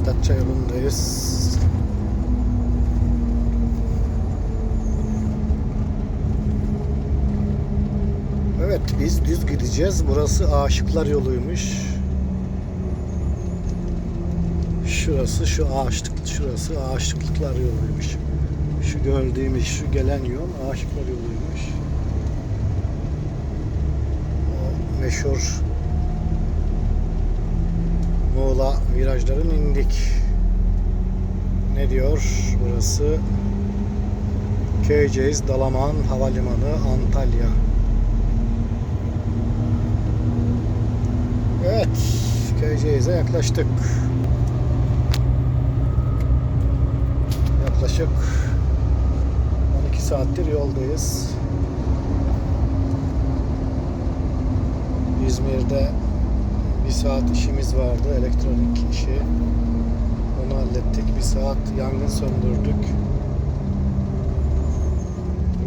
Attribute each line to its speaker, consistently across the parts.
Speaker 1: Datça yolundayız. Evet biz düz gideceğiz. Burası Aşıklar yoluymuş. Şurası şu ağaçlık, şurası ağaçlıklar yoluymuş. Şu gördüğümüz, şu gelen yol Aşıklar yoluymuş. O meşhur Muğla virajların indik. Ne diyor burası? Köyceğiz, Dalaman Havalimanı, Antalya. Evet, Köyceğiz'e yaklaştık. Yaklaşık 12 saattir yoldayız. İzmir'de bir saat işimiz vardı, elektronik işi. Onu hallettik. Bir saat yangın söndürdük.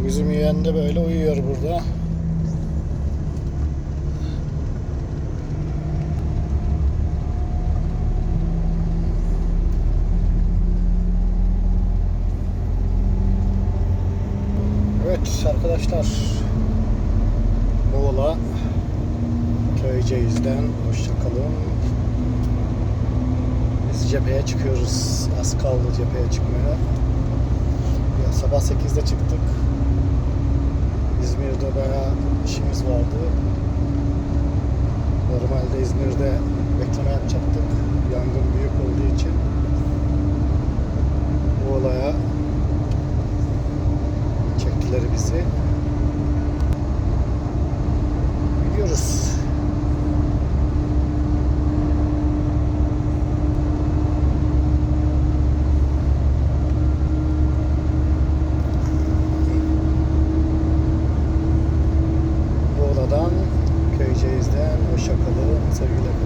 Speaker 1: Bizim yeğen de böyle uyuyor burada. Evet arkadaşlar Muğla Köyceğiz'den hoşçakalın. Biz cepheye çıkıyoruz. Az kaldı cepheye çıkmaya. Ya sabah 8'de çıktık. İzmir'de bayağı işimiz vardı. Normalde İzmir'de bekleme yapacaktık. So 乐